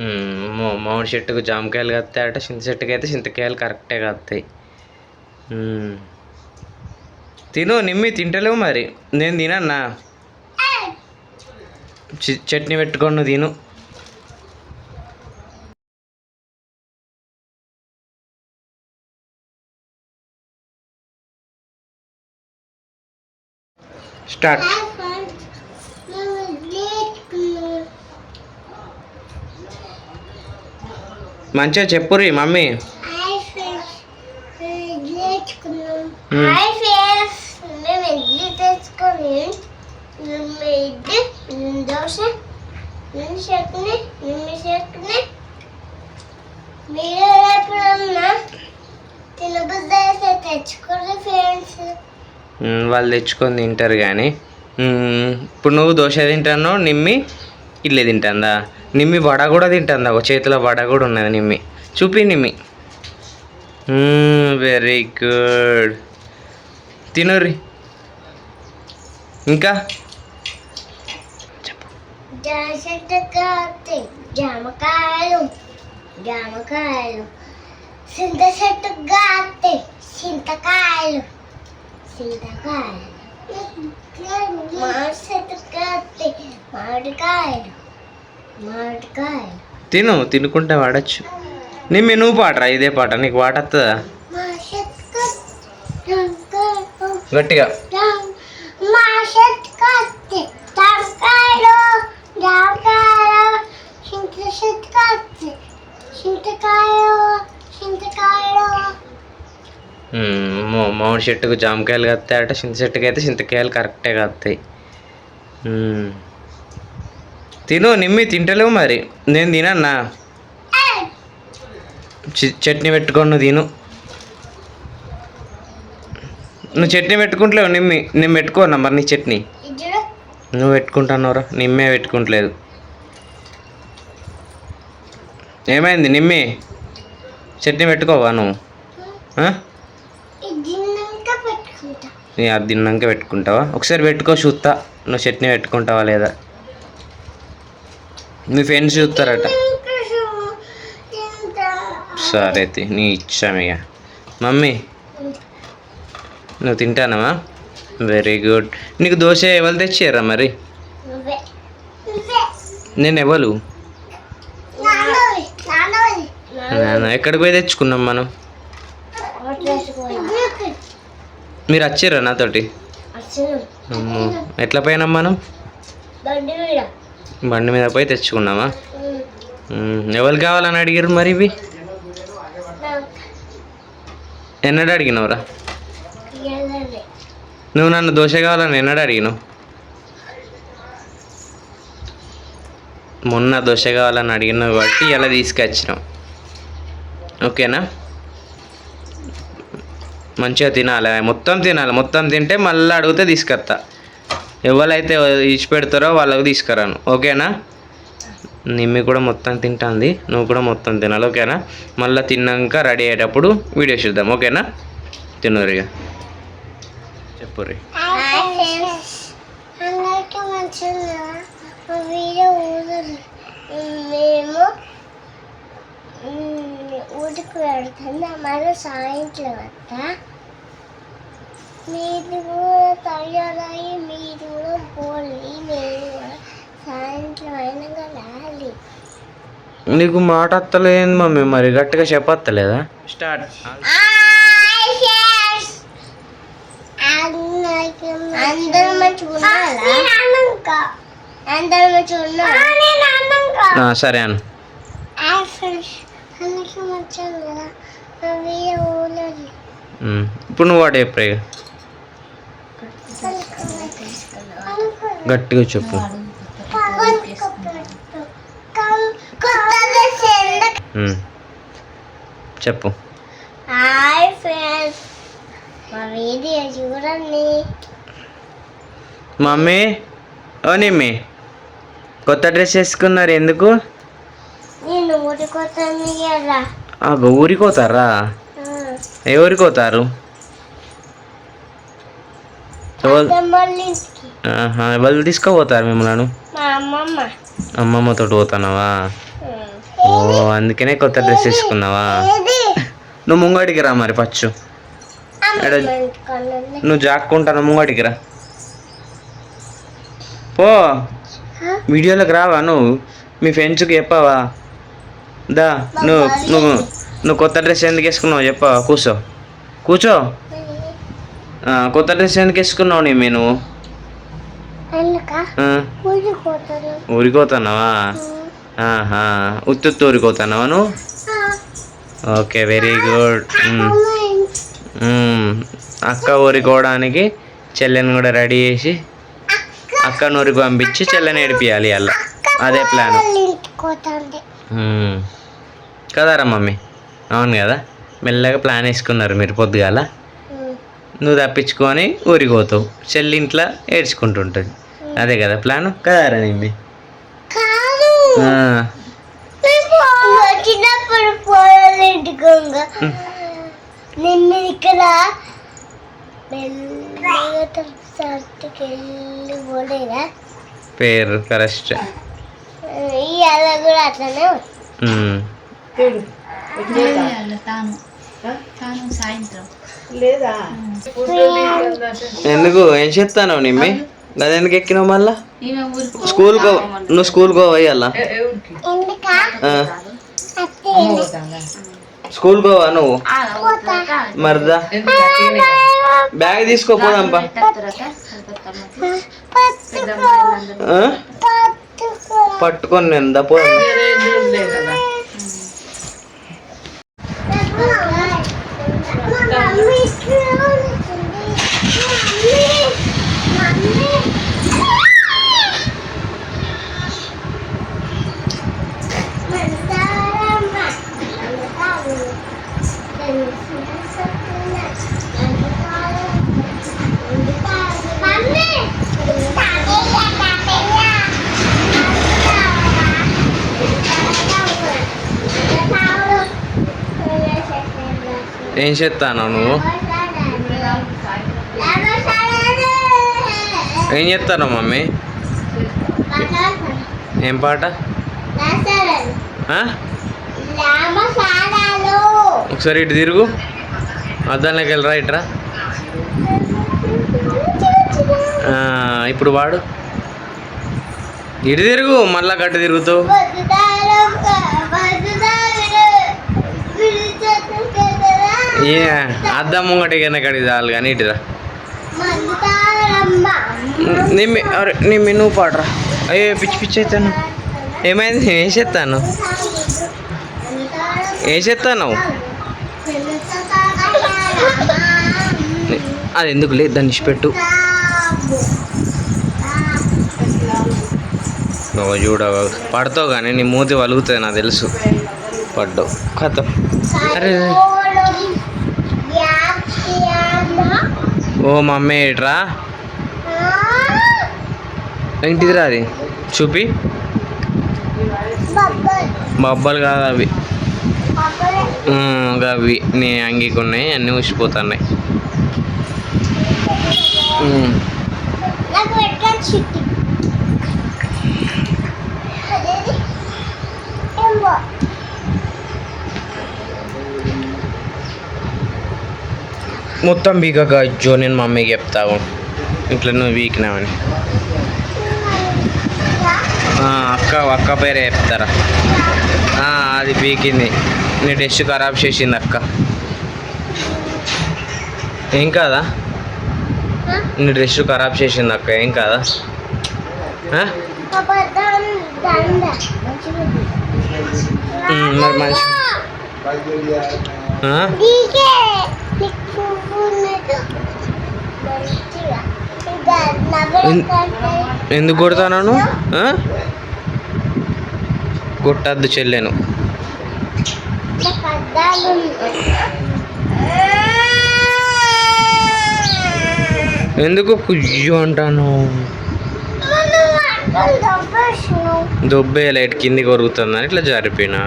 మ్మ్, మా- మామిడి చెట్టుకు జామకాయలు కత్తాయట చింత చెట్టుకి అయితే చింతకాయలు కరెక్టే కత్తాయి మ్మ్. తిను నిమ్మి తింటలేవు మరి. నేను తినన్నా. చి- చట్నీ పెట్టుకొని తిను. స్టార్ట్ మంచిగా చెప్పురి మమ్మీ. హాయ్ ఫ్రెండ్స్ మేము లేచుకున్నాం. హాయ్ ఫ్రెండ్స్ మేము ఇడ్లీ తెచ్చుకొని మేము ఇడ్లీ మేము దోశ మేము చట్నీ మేము చట్నీ మీరు ఎప్పుడన్నా తినబుద్ధి అయితే తెచ్చుకోండి ఫ్రెండ్స్ వాళ్ళు తెచ్చుకొని తింటారు కానీ. ఇప్పుడు నువ్వు దోశ తింటాను నిమ్మి ఇడ్లీ తింటుందా? నిమ్మి వడ కూడా తింటుందా? ఒక చేతిలో వడ కూడా ఉన్నది నిమ్మి. చూపి నిమ్మి. Very good తినుర్రి. ఇంకా? జామకాయలు జామకాయలు చింత చెట్టు చింతకాయలు. మామిడికాయలు మామిడికాయలు తిను తినుకుంటే వాడచ్చు. నిమ్మి నువ్వు పాటరా ఇదే పాట నీకు పాట మా గట్టిగా. చింతకాయ మా కాస్తే జామకాయలు జామకాయలు చింత చెట్టుకు కాస్తే చింతకాయలు చింతకాయలు మ్మ్, మా- మామిడి చెట్టుకు జామకాయలు కత్తాయట చింత చెట్టుకి అయితే చింతకాయలు కరెక్టే కత్తాయి. తిను నిమ్మి తింటలేవు మరి. నేను తినన్నా. చట్నీ పెట్టుకొని నువ్వు తిను. నువ్వు చట్నీ పెట్టుకుంటలేవు నిమ్మి నేను పెట్టుకోనా మరి నీ చట్నీ? నువ్వు పెట్టుకుంటున్నావురా నిమ్మే పెట్టుకుంటలేదు. ఏమైంది నిమ్మి? చట్నీ పెట్టుకోవా నువ్వు? పెట్టుకుంటా. నీ అది తిన్నాక పెట్టుకుంటావా? ఒకసారి పెట్టుకో చూస్తా నువ్వు చట్నీ పెట్టుకుంటావా లేదా? మీ ఫ్రెండ్స్ చూస్తారట. సరే తి, నీ ఇచ్చాం ఇక మమ్మీ నువ్వు తింటానవా? వెరీ గుడ్ నీకు దోశ ఎవరు తెచ్చారా మరి? నేను ఎవరు ఎక్కడికి పోయి తెచ్చుకున్నాం మనం? మీరు వచ్చారా నాతోటి? ఎట్లా పోయినాం మనం బండి మీద. పోయి తెచ్చుకున్నామా. ఎవరు కావాలని అడిగారు మరి ఇవి? ఎన్నడు అడిగినవురా. నువ్వు నన్ను దోశ కావాలని ఎన్నడు అడిగినావు? మొన్న దోశ కావాలని అడిగినావు కాబట్టి ఇలా తీసుకొచ్చినాం ఓకేనా? మంచిగా తినాలి. మొత్తం తినాలి. మొత్తం తింటే మళ్ళీ అడిగితే తీసుకొస్తా. ఎవరైతే ఇచ్చి పెడతారో వాళ్ళకి తీసుకురాను. ఓకేనా? నిమ్మి కూడా మొత్తం తింటుంది. నువ్వు కూడా మొత్తం తినాలి. ఓకేనా? మళ్ళీ తిన్నాక రెడీ అయ్యేటప్పుడు వీడియో చూద్దాం. ఓకేనా? తిన్నరిగా చెప్పు రీ వీడియో మేము ఊరికి వెళ్తున్నాం మళ్ళీ సాయంత్రం వస్తా మీరు కూడా తయారయ్యి మీరు కూడా పోలి మీరు కూడా సాయంత్రం అయినాక రాలి. నీకు మాట వస్తలేదు మమ్మీ మరి గట్టిగా చెప్పత్తలేదా? స్టార్ట్. అందరూ మంచిగా ఉన్నారా? అందరూ మంచిగా ఉన్నారా? సరే అను మా ఇప్పుడు నువ్వు వాడు చెప్పు ఇక. గట్టిగా చెప్పు. చెప్పు. Hi friends. మా వీడియో చూడండి. మమ్మీ ఓ నిమ్మి. కొత్త డ్రెస్ వేసుకున్నారు ఎందుకు? ఆ, ఊరికి పోతారా ఏ ఊరికి పోతారు ఎవరు తీసుకుపోతారు మిమ్మల్ని? అమ్మమ్మతో పోతున్నావా ఓ అందుకనే కొత్త డ్రెస్ వేసుకున్నావా? నువ్వు ముంగడికి రా మరి పచ్చు. నువ్వు జాక్కుంటాను ముంగడికి రా. పో? వీడియోలోకి రావా నువ్వు? మీ ఫ్రెండ్స్కి చెప్పావా? దా నువ్వు నువ్వు నువ్వు కొత్త డ్రెస్ ఎందుకు వేసుకున్నావు చెప్పావా కూర్చో. కూర్చో. కొత్త డ్రెస్ ఎందుకు వేసుకున్నావు నీ మీ నువ్వు? ఎందుక? ఆ, ఊరిపోతాను ఊరికి పోతున్నావా ఆహా ఉత్తుత్తు ఊరికి పోతున్నావా నువ్వు ఓకే వెరీ గుడ్ అక్క ఊరికి పోవడానికి చెల్లెని కూడా రెడీ చేసి అక్క. ఊరికి పంపించి చెల్లెని ఏడిపియాలి అలా. అదే ప్లాన్ కదారా మమ్మీ? అవును కదా? మెల్లగా ప్లాన్ వేసుకున్నారు మీరు పొద్దుగాల. నువ్వు తప్పించుకొని ఊరికి పోతావు. చెల్లి ఇంట్లో ఏడ్చుకుంటుంటుంది అదే కదా ప్లాన్ కదారా నిమ్మి? ఇక్కడ పేరు కరెక్ట్. కూడా అట్లనే ఎందుకు ఏం చెప్తాను నిమ్మి అది ఎందుకు ఎక్కినావు మళ్ళా స్కూల్ కో నువ్వు స్కూల్ కో అత్తే స్కూల్ కోవా నువ్వు మరిదా బ్యాగ్ తీసుకోపోదాంపా పట్టుకో ఆ? పట్టుకో పట్టుకొని నేను దా ఏం చేస్తాను నువ్వు? ఏం చేస్తాను మమ్మీ? ఏం పాట? ఒకసారి ఇటు తిరుగు. అద్దంలోకి వెళ్ళరా ఇట్రా ఇప్పుడు వాడు. ఇటు తిరుగు మళ్ళా గట్టు తిరుగుతావు ఏ అద్దం ముంగటి కన్నా కడిగి చాలు కానీ ఇటురా. నిమ్మి అరే నిమ్మి నువ్వు పాడరా. అయ్యో పిచ్చి పిచ్చి అవుతాను. ఏమైంది? ఏం చేస్తాను? ఏం చేస్తాను అది ఎందుకు లేదు? దాన్ని ఇచ్చిపెట్టు. నువ్వు చూడ పడతావు కానీ నీ మూతి వలుగుతుంది నాకు తెలుసు. పడ్డావు. కథ. అరే ఓ మమ్మీ ఇట్రా. ఏంటిదిరా అది? చూపి. బొబ్బలు కాదు అవి. అవి నీ అంగీకి ఉన్నాయి అన్నీ ఊసిపోతున్నాయి మొత్తం బీగక జో నేను మమ్మీకి చెప్తావు ఇట్లా నువ్వు వీకినావని ఆ, అక్క అక్క పేరే చెప్తారా ఆ, అది పీకింది నీ టెస్ట్ ఖరాబ్ చేసింది అక్క ఏం కాదా నీ డ్రెస్ ఖరాబ్ చేసింది అక్క ఏం కాదా ఆ? అబద్ధం దండ మంచిగా ఉమ్, మరి మంచి ఎందుకు కొడతాను కొట్టద్దు చెల్లెను. ఎందుకు కుయ్యు అంటాను. దొబ్బే లైట్ కింది కొరుగుతుందని ఇట్లా జారిపోయినా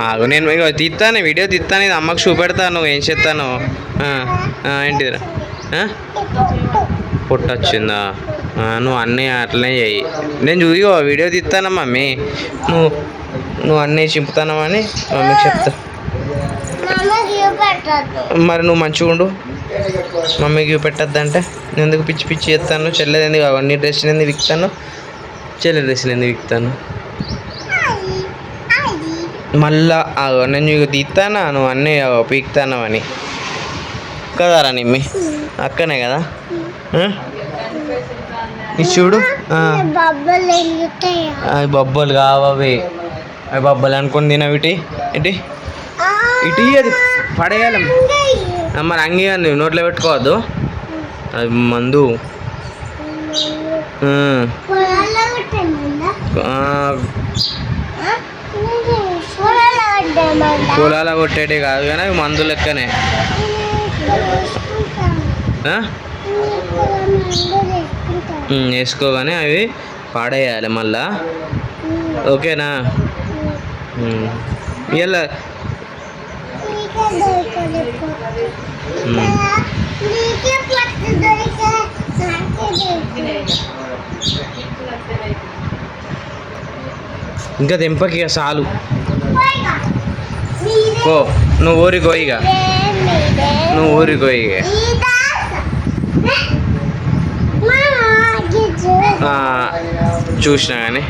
ఆగు నేను ఇగో తీస్తాను వీడియో తీస్తాను ఇది అమ్మకు చూపెడతాను ఏం చేస్తాను? ఆ, ఆ, ఏంటిదిరా? ఆ? పొట్టు వచ్చిందా ఆ, నువ్వు అన్నీ అట్లనే చెయ్యి. నేను చూదిగో వీడియో తీస్తానా మమ్మీ. నువ్వు నువ్వు అన్నీ చింపుతానమని మమ్మీకి చెప్తా. మరి నువ్వు మంచిగా ఉండు. మమ్మీకి చూపెట్టద్దంటే నేను ఎందుకు పిచ్చి పిచ్చి చేస్తాను? చెల్లెది ఎందుకు అవన్నీ డ్రెస్సులు ఎందుకు విక్తాను? చెల్లె డ్రెస్సులు ఎందుకు విక్తాను? మళ్ళా నేను నీకు తీస్తానా నువ్వు అన్నీ పీక్తాను అని. కదారా నిమ్మి? అక్కనే కదా? చూడు. అవి బొబ్బలు కావవి అవి. బొబ్బలు అనుకుని తినవిటి ఇటీ. ఇటీ అది. పడేయాలి. మరి అంగి అని నోట్లో పెట్టుకోవద్దు. అది మందు. పొలాల కొట్టేటి కాదు కానీ అవి మందు లెక్కనే. వేసుకోగానే అవి పాడేయాలి మళ్ళా. ఓకేనా? ఇలా ఇంకా తెంపకి చాలు. పో నువ్వు ఊరికో ఇక. నువ్వు ఊరికో ఆ, చూసినా కానీ